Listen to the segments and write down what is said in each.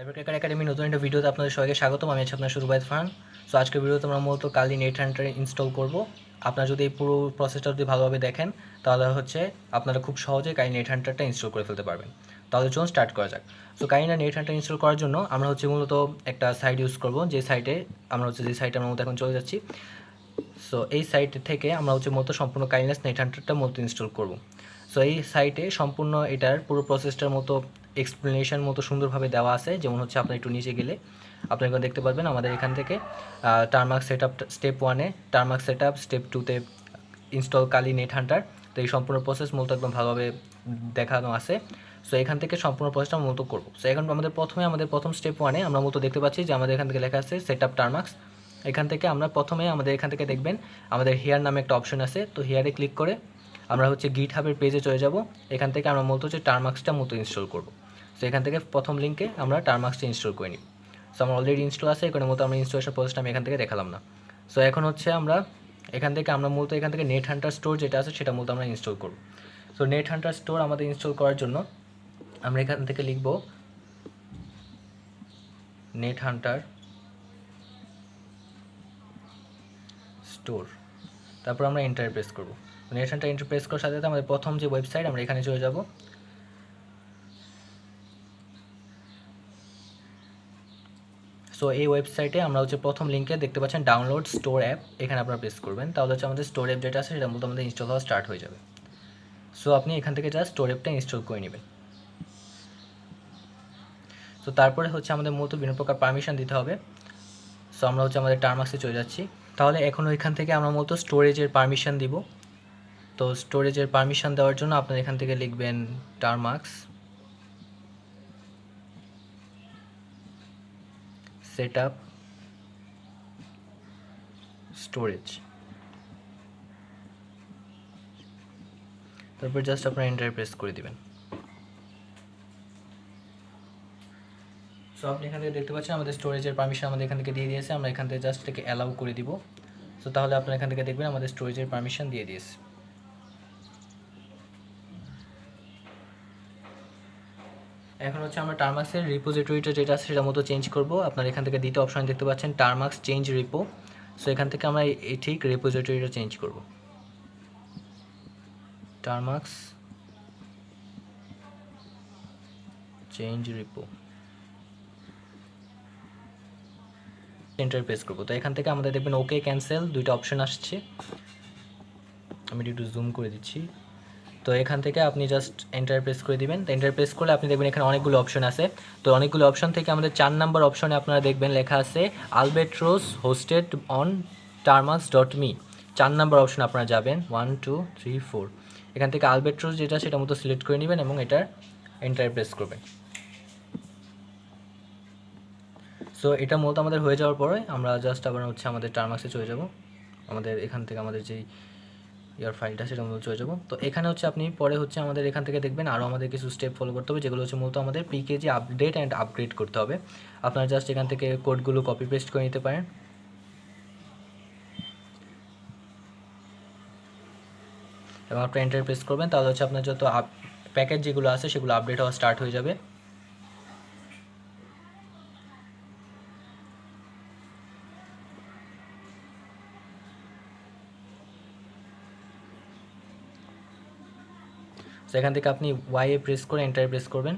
Cyber academy নতুন একটা ভিডিওতে আপনাদের সবাইকে স্বাগতম। আমি আছি আপনার সুরবাইদ ফান সো আজকের ভিডিওতে আমরা মূলত কালি নেট হান্টার ইনস্টল করব। আপনারা যদি এই পুরো প্রসেসটা যদি ভালোভাবে দেখেন, তাহলে হচ্ছে আপনারা খুব সহজে কালি নেট হান্টারটা ইনস্টল করে ফেলতে পারবেন। তাহলে চলুন স্টার্ট করা যাক। সো কাইন্ডা নেট হান্টার ইনস্টল করার জন্য আমরা হচ্ছে মূলত একটা সাইট ইউজ করব। যে সাইটে আমরা হচ্ছে যে সাইটে আমরা মূলত এখন চলে যাচ্ছি। সো এই সাইট থেকে আমরা হচ্ছে মূলত সম্পূর্ণ কাইন্ডনেস নেট হান্টারটা মূলত ইনস্টল করব। সো এই সাইটে সম্পূর্ণ এটার পুরো প্রসেসটার মতো এক্সপ্লেনেশন মতো সুন্দরভাবে দেওয়া আছে। যেমন হচ্ছে আপনার একটু নিচে গেলে আপনি এখানে দেখতে পারবেন আমাদের এখান থেকে টার্মার্ক সেট আপ স্টেপ ওয়ানে টার্মার্ক সেট আপ স্টেপ টুতে ইনস্টল কালি নেট হান্টার তো এই সম্পূর্ণ প্রসেস মূলত একদম ভালোভাবে দেখানো আছে। সো এখান থেকে সম্পূর্ণ প্রসেসটা মূলত করব। সো এখন আমাদের প্রথমে, আমাদের প্রথম স্টেপ ওয়ানে আমরা মূলত দেখতে পাচ্ছি যে আমাদের এখান থেকে লেখা আছে সেট আপ টার্মার্কস এখান থেকে আমরা প্রথমে আমাদের এখান থেকে দেখবেন আমাদের হেয়ার নামে একটা অপশন আছে। তো হেয়ারে ক্লিক করে আমরা হচ্ছে গিট হাবের পেজে চলে যাব। এখান থেকে আমরা মূলত হচ্ছে টার্মার্কসটা মতো ইনস্টল করব। সো এখান থেকে প্রথম লিঙ্কে আমরা টার্মার্কসটা ইনস্টল করে নিই সো আমার অলরেডি ইনস্টল আছে এখানে মতো আমরা ইনস্টলেশন প্রসেসটা আমি এখান থেকে দেখালাম না। সো এখন হচ্ছে আমরা এখান থেকে, আমরা মূলত এখান থেকে নেট হান্টার স্টোর যেটা আছে, সেটা মূলত আমরা ইনস্টল করব। সো নেট হান্টার স্টোর আমাদের ইনস্টল করার জন্য আমরা এখান থেকে লিখব নেট হান্টার স্টোর তারপর আমরা এন্টার প্রেস করব। নেট হান্টার এন্টার প্রেস করার সাথে সাথে আমাদের প্রথম যে ওয়েবসাইট আমরা এখানে চলে যাব। সো এই ওয়েবসাইটে আমরা হচ্ছে প্রথম লিঙ্কে দেখতে পাচ্ছেন ডাউনলোড স্টোর অ্যাপ এখানে আপনারা প্রেস করবেন। তাহলে হচ্ছে আমাদের স্টোর অ্যাপ যেটা আছে, সেটা মূলত আমাদের ইনস্টল হওয়া স্টার্ট হয়ে যাবে। সো আপনি এখান থেকে জাস্ট স্টোর অ্যাপটা ইনস্টল করে নেবেন। সো তারপরে হচ্ছে আমাদের মূলত বিভিন্ন প্রকার পারমিশন দিতে হবে। সো আমরা হচ্ছে আমাদের টার্মাক্সে চলে যাচ্ছি। তাহলে এখন ওইখান থেকে আমরা মূলত স্টোরেজের পারমিশন দিব। তো স্টোরেজের পারমিশন দেওয়ার জন্য আপনার এখান থেকে লিখবেন টার্মাক্স সেট আপ স্টোরেজ তারপর জাস্ট আপনার এন্টার প্রেস করে দিবেন। সো আপনি এখান থেকে দেখতে পাচ্ছেন আমাদের স্টোরেজের পারমিশন আমাদের এখান থেকে দিয়ে দিয়েছে। আমরা এখান থেকে জাস্ট থেকে অ্যালাউ করে দিব। সো তাহলে আপনার এখান থেকে দেখবেন আমাদের স্টোরেজের পারমিশন দিয়ে দিয়েছে। এখন হচ্ছে আমরা টার্মাক্সের রিপোজিটরিটা যেটা আছে সেটা মতো চেঞ্জ করব। আপনার এখান থেকে দ্বিতীয় অপশন দেখতে পাচ্ছেন টার্মাক্স চেঞ্জ রিপো সো এখান থেকে আমরা এই ঠিক রিপোজিটরিটা চেঞ্জ করব। টার্মাক্স চেঞ্জ রিপো এন্টার করব। তো, এখান থেকে আমাদের দেখবেন ওকে ক্যান্সেল দুইটা অপশন আসছে। আমি একটু জুম করে দিচ্ছি। তো এখান থেকে আপনি জাস্ট এন্টার প্রেস করে দিবেন। তো এন্টার প্রেস করলে আপনি দেখবেন এখানে অনেকগুলো অপশন আছে। তো অনেকগুলো অপশন থেকে আমাদের চার নাম্বার অপশনে আপনারা দেখবেন লেখা আছে Albatross hosted on Termux dot me চার নাম্বার অপশন আপনারা যাবেন। ওয়ান টু থ্রি ফোর এখান থেকে আলবেট্রোস যেটা, সেটা মতো সিলেক্ট করে নেবেন এবং এটার এন্টার প্রেস করবেন। সো এটা মূলত আমাদের হয়ে যাওয়ার পরে আমরা জাস্ট আবার হচ্ছে আমাদের টার্মাক্সে চলে যাব। আমাদের এখান থেকে আমাদের যেই ইয়ার ফাইলটা সেটা মূলত চলে যাব। তো এখানে হচ্ছে আপনি, পরে হচ্ছে আমাদের এখান থেকে দেখবেন আরও আমাদের কিছু স্টেপ ফলো করতে হবে, যেগুলো হচ্ছে মূলত আমাদের পিকেজি আপডেট অ্যান্ড আপগ্রেড করতে হবে। আপনারা জাস্ট এখান থেকে কোডগুলো কপি পেস্ট করে নিতে পারেন। এবং আপনি এন্টার প্রেস করবেন, তাহলে হচ্ছে আপনার যত প্যাকেজ যেগুলো আছে, সেগুলো আপডেট হওয়া স্টার্ট হয়ে যাবে। তো এখান থেকে আপনি ওয়াইয়ে প্রেস করে এন্টার প্রেস করবেন।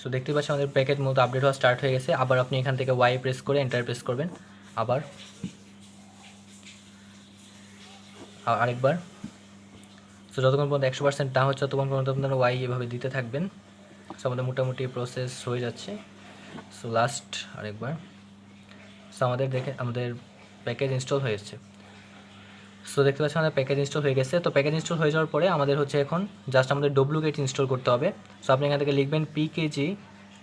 সো দেখতে পাচ্ছি আমাদের প্যাকেট মতো আপডেট হওয়া স্টার্ট হয়ে গেছে। আবার আপনি এখান থেকে ওয়াই প্রেস করে এন্টার প্রেস করবেন। আবার। আরেকবার। সো যতক্ষণ পর্যন্ত একশো পার্সেন্ট না হচ্ছে, ততক্ষণ পর্যন্ত আপনারা ওয়াই এভাবে দিতে থাকবেন। সো আমাদের মোটামুটি প্রসেস হয়ে যাচ্ছে। সো লাস্ট আরেকবার। সো আমাদের দেখে, আমাদের প্যাকেজ ইনস্টল হয়ে এসছে সো দেখতে পাচ্ছি আমাদের প্যাকেজ ইনস্টল হয়ে গেছে। তো প্যাকেজ ইনস্টল হয়ে যাওয়ার পরে আমাদের হচ্ছে এখন জাস্ট আমাদের ডব্লু গেট ইনস্টল করতে হবে। সো আপনি এখান থেকে লিখবেন পিকেজি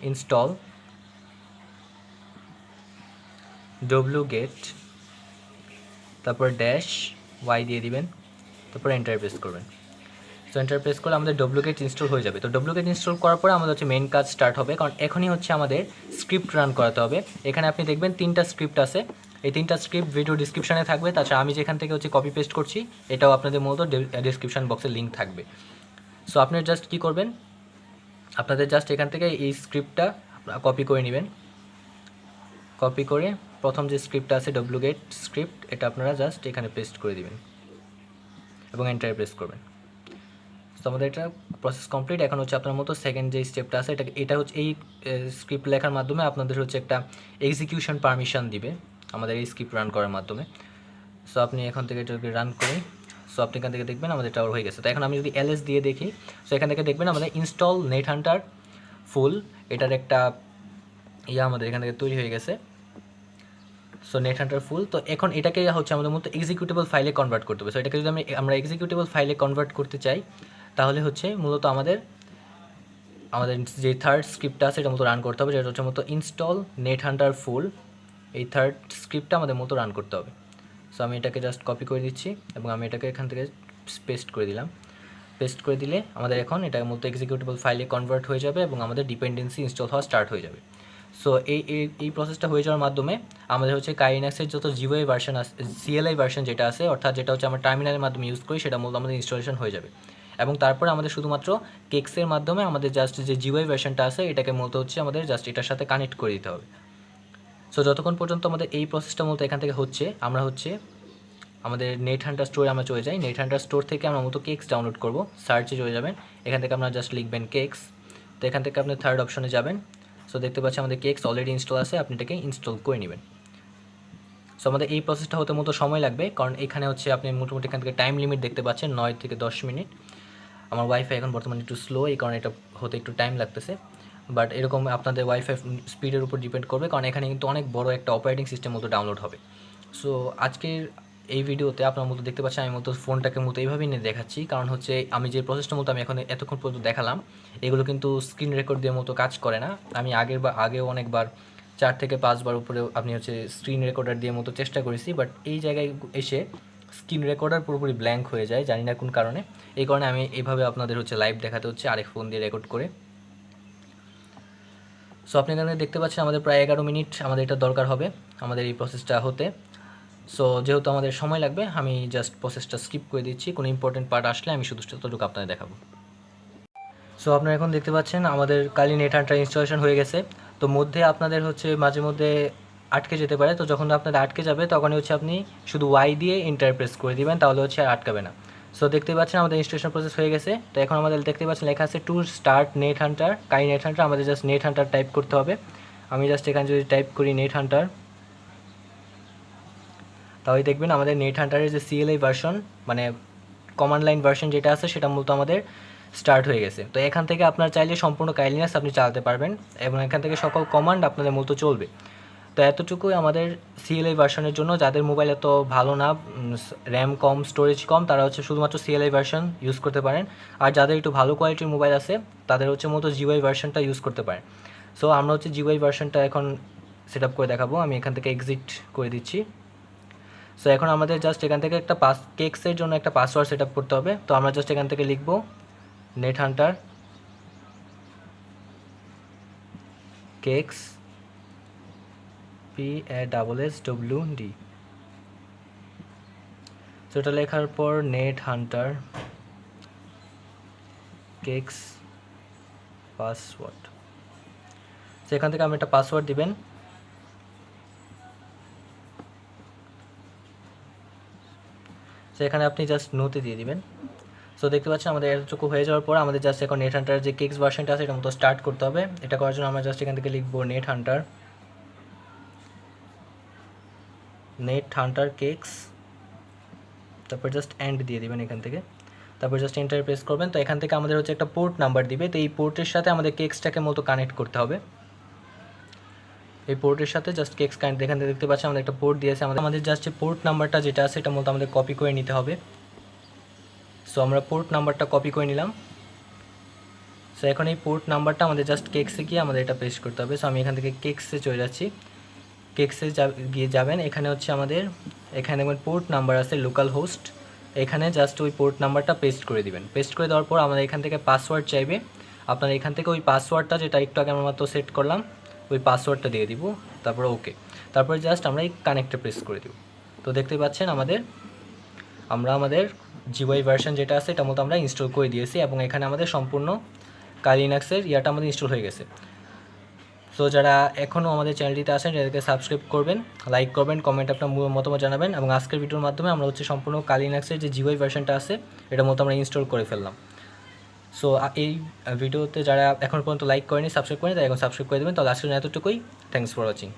ইনস্টল ডব্লু গেট তারপর ড্যাশ ওয়াই দিয়ে দিবেন, তারপর এন্টার করবেন। সো এন্টার প্রেস করলে আমাদের ডব্লুকেট ইনস্টল হয়ে যাবে। তো ডব্লুকেট ইনস্টল করার পরে আমাদের হচ্ছে মেন কাজ স্টার্ট হবে, কারণ এখনই হচ্ছে আমাদের স্ক্রিপ্ট রান করাতে হবে। এখানে আপনি দেখবেন তিনটা স্ক্রিপ্ট আছে। এই তিনটা স্ক্রিপ্ট ভিডিও ডিসক্রিপশনে থাকবে। তাছাড়া আমি যেখান থেকে হচ্ছে কপি পেস্ট করছি, এটাও আপনাদের মূলত ডিসক্রিপশন বক্সে লিঙ্ক থাকবে। সো আপনি জাস্ট কী করবেন? আপনাদের জাস্ট এখান থেকে এই স্ক্রিপ্টটা কপি করে নেবেন। কপি করে প্রথম যে স্ক্রিপ্টটা আছে ডব্লুগেট স্ক্রিপ্ট এটা আপনারা জাস্ট এখানে পেস্ট করে দিবেন এবং এন্টার প্রেস করবেন। তো আমাদের এটা প্রসেস কমপ্লিট এখন হচ্ছে আপনার মতো সেকেন্ড যে স্টেপটা আছে এটা এটা হচ্ছে এই স্ক্রিপ্ট লেখার মাধ্যমে আপনাদের হচ্ছে একটা এক্সিকিউশন পারমিশন দিবে আমাদের এই স্ক্রিপ্ট রান করার মাধ্যমে। সো আপনি এখান থেকে এটাকে রান করে সো আপনি এখান থেকে দেখবেন আমাদের এটা হয়ে গেছে। তো এখন আমি যদি এলএস দিয়ে দেখি সো এখান থেকে দেখবেন আমাদের ইনস্টল নেট হান্টার ফুল এটার একটা ইয়া আমাদের এখান থেকে তৈরি হয়ে গেছে। সো নেট হান্টার ফুল তো এখন এটাকে হচ্ছে আমাদের মতো এক্সিকিউটেবল ফাইলে কনভার্ট করতে হবে। সো এটাকে যদি আমি, আমরা এক্সিকিউটেবল ফাইলে কনভার্ট করতে চাই, তাহলে হচ্ছে মূলত আমাদের আমাদের যে থার্ড স্ক্রিপ্টটা আছে, এটা মতো রান করতে হবে। যেটা হচ্ছে মতো ইনস্টল নেট হান্টার ফুল এই থার্ড স্ক্রিপ্টটা আমাদের মতো রান করতে হবে। সো আমি এটাকে জাস্ট কপি করে দিচ্ছি এবং আমি এটাকে এখান থেকে পেস্ট করে দিলাম। পেস্ট করে দিলে আমাদের এখন এটা মূলত এক্সিকিউটেবল ফাইলে কনভার্ট হয়ে যাবে এবং আমাদের ডিপেন্ডেন্সি ইনস্টল হওয়া স্টার্ট হয়ে যাবে। সো এই এই প্রসেসটা হয়ে যাওয়ার মাধ্যমে আমাদের হচ্ছে কাইনাক্সের যত জিওআই ভার্সন আছে সিএলআই ভার্সন যেটা আছে, অর্থাৎ যেটা হচ্ছে আমরা টার্মিনালের মাধ্যমে ইউজ করি, সেটা মূলত আমাদের ইনস্টলেশন হয়ে যাবে। এবং তারপরে আমাদের শুধুমাত্র কেক্সের মাধ্যমে আমাদের জাস্ট যে জিওআই ভার্সনটা আছে, এটাকে মূলত হচ্ছে আমাদের জাস্ট এটার সাথে কানেক্ট করে দিতে হবে। সো যতক্ষণ পর্যন্ত আমাদের এই প্রসেসটা মূলত এখান থেকে হচ্ছে, আমরা হচ্ছে আমাদের নেট হান্টার স্টোরে আমরা চলে যাই। নেট হান্টার স্টোর থেকে আমরা মতো কেক্স ডাউনলোড করব। সার্চে চলে যাবেন। এখান থেকে আপনারা জাস্ট লিখবেন কেক্স তো এখান থেকে আপনি থার্ড অপশনে যাবেন। সো দেখতে পাচ্ছি আমাদের কেক্স অলরেডি ইনস্টল আছে, আপনি এটাকে ইনস্টল করে নেবেন। সো আমাদের এই প্রসেসটা হতে মতো সময় লাগবে, কারণ এখানে হচ্ছে আপনি মোটামুটি এখান থেকে টাইম লিমিট দেখতে পাচ্ছেন, নয় থেকে দশ মিনিট। আমার ওয়াইফাই এখন বর্তমানে একটু স্লো এই কারণে এটা হতে একটু টাইম লাগতেছে। বাট এরকম আপনাদের ওয়াইফাই স্পিডের উপর ডিপেন্ড করবে, কারণ এখানে কিন্তু অনেক বড় একটা অপারেটিং সিস্টেম মতো ডাউনলোড হবে। সো আজকের এই ভিডিওতে আপনার মতো দেখতে পাচ্ছেন, আমি মতো ফোনটাকে মতো এইভাবেই নিয়ে দেখাচ্ছি। কারণ হচ্ছে, আমি যে প্রসেসটা মতো আমি এখন এতক্ষণ পর্যন্ত দেখালাম, এগুলো কিন্তু স্ক্রিন রেকর্ড দিয়ে মতো কাজ করে না। আমি আগের বা, আগেও অনেকবার চার থেকে পাঁচবার উপরে আপনি হচ্ছে স্ক্রিন রেকর্ডার দিয়ে মতো চেষ্টা করেছি বাট এই জায়গায় এসে স্ক্রিন রেকর্ডার পুরোপুরি ব্ল্যাঙ্ক হয়ে যায়, জানি না কোন কারণে। এই কারণে আমি এইভাবে আপনাদের হচ্ছে লাইভ দেখাতে হচ্ছে, আরেক ফোন দিয়ে রেকর্ড করে। সো আপনি এখানে দেখতে পাচ্ছেন, আমাদের প্রায় এগারো মিনিট আমাদের এটা দরকার হবে, আমাদের এই প্রসেসটা হতে। সো যেহেতু আমাদের সময় লাগবে, আমি জাস্ট প্রসেসটা স্কিপ করে দিচ্ছি। কোনো ইম্পর্টেন্ট পার্ট আসলে আমি শুধু ততটুকু আপনাদের দেখাবো। সো আপনারা এখন দেখতে পাচ্ছেন, আমাদের কালি নেট হান্টার ইনস্টলেশন হয়ে গেছে। তো মধ্যে আপনাদের হচ্ছে মাঝে মধ্যে আটকে যেতে পারে। তো যখন আপনাদের আটকে যাবে, তখনই হচ্ছে আপনি শুধু ওয়াই দিয়ে ইন্টারপ্রেস করে দিবেন, তাহলে হচ্ছে আর আটকাবে না। সো দেখতে পাচ্ছেন, আমাদের ইনস্টলেশন প্রসেস হয়ে গেছে। তো এখন আমাদের দেখতে পাচ্ছেন, লেখা আছে টু স্টার্ট নেট হান্টার কাই নেট হান্টার আমাদের জাস্ট নেট হান্টার টাইপ করতে হবে। আমি জাস্ট এখানে যদি টাইপ করি নেট হান্টার তাহলে দেখবেন আমাদের নেট হান্টারের যে সিএলআই ভার্সন মানে কমান্ড লাইন ভার্সন যেটা আছে, সেটা মূলত আমাদের স্টার্ট হয়ে গেছে। তো এখান থেকে আপনার চাইলে সম্পূর্ণ কাইলিনাস আপনি চালাতে পারবেন এবং এখান থেকে সকল কমান্ড আপনাদের মূলত চলবে। তো এতটুকুই আমাদের সিএলআই ভার্সনের জন্য। যাদের মোবাইল এত ভালো না র্যাম কম স্টোরেজ কম, তারা হচ্ছে শুধুমাত্র সিএলআই ভার্সন ইউজ করতে পারেন। আর যাদের একটু ভালো কোয়ালিটির মোবাইল আছে, তাদের হচ্ছে মতো জিওআই ভার্সনটা ইউজ করতে পারেন। সো আমরা হচ্ছে জিওআই ভার্সনটা এখন সেট আপ করে দেখাবো। আমি এখান থেকে এক্সিট করে দিচ্ছি। সো এখন আমাদের জাস্ট এখান থেকে একটা পাস কেক্সের জন্য একটা পাসওয়ার্ড সেট আপ করতে হবে। তো আমরা জাস্ট এখান থেকে লিখব NetHunter kex P A double S W D এটা লেখার পর নেট হান্টার কেক্স পাসওয়ার্ড সেখান থেকে আপনি একটা পাসওয়ার্ড দিবেন। সো এখানে আপনি জাস্ট নোতে দিয়ে দিবেন। সো দেখতে পাচ্ছেন আমাদের এতটুকু হয়ে যাওয়ার পর আমাদের জাস্ট এখন নেট হান্টার যে কেক্স ভার্সনটা আছে, এটা মতো স্টার্ট করতে হবে। এটা করার জন্য আমরা জাস্ট এখান থেকে লিখব net Hunter net Hunter kex তারপর জাস্ট অ্যান্ড দিয়ে দিবেন এখান থেকে। তারপর জাস্ট এন্টার প্রেস করবেন। তো এখান থেকে আমাদের হচ্ছে একটা পোর্ট নাম্বার দিবে। তো এই পোর্টের সাথে আমাদের কেক্সটাকে মতো কানেক্ট করতে হবে। এই পোর্টের সাথে জাস্ট কেক্স কানেক্ট এখান দেখতে পাচ্ছি আমাদের একটা পোর্ট দিয়েছে আমাদের আমাদের জাস্ট যে পোর্ট নাম্বারটা যেটা আছে, এটা মতো আমাদের কপি করে নিতে হবে। সো আমরা পোর্ট নাম্বারটা কপি করে নিলাম। সো এখন এই পোর্ট নাম্বারটা আমাদের জাস্ট কেক্সে গিয়ে আমাদের এটা পেস্ট করতে হবে। সো আমি এখান থেকে কেক্সে চলে যাচ্ছি। কেক্সে গিয়ে যাবেন। এখানে হচ্ছে আমাদের এখানে দেখবেন পোর্ট নাম্বার আছে লোকাল হোস্ট এখানে জাস্ট ওই পোর্ট নাম্বারটা পেস্ট করে দিবেন। পেস্ট করে দেওয়ার পর আমাদের এখান থেকে পাসওয়ার্ড চাইবে। আপনারা এখান থেকে ওই পাসওয়ার্ডটা যেটা একটু আগে আমরা মাত্র সেট করলাম ওই পাসওয়ার্ডটা দিয়ে দিব, তারপরে ওকে তারপরে জাস্ট আমরা এই কানেক্টে প্রেস করে দিব। তো দেখতে পাচ্ছেন আমাদের, আমরা আমাদের জিওয়াই ভার্সন যেটা আছে এটা মতো আমরা ইনস্টল করে দিয়েছি এবং এখানে আমাদের সম্পূর্ণ কালিনাক্সের ইয়াটা আমাদের ইনস্টল হয়ে গেছে। সো যারা এখনও আমাদের চ্যানেলটিতে আসেন তাদেরকে সাবস্ক্রাইব করবেন লাইক করবেন কমেন্ট আপনার মতামত জানাবেন এবং আজকের ভিডিওর মাধ্যমে আমরা হচ্ছে সম্পূর্ণ কালিনাক্সের যে জিওয়াই ভার্সনটা আছে এটা মতো আমরা ইনস্টল করে ফেললাম। সো এই ভিডিওতে যারা এখন পর্যন্ত লাইক করেনি সাবস্ক্রাইব করেনি, তারা এখন সাবস্ক্রাইব করে দেবেন। তাহলে আজকের এতটুকুই। Thanks for watching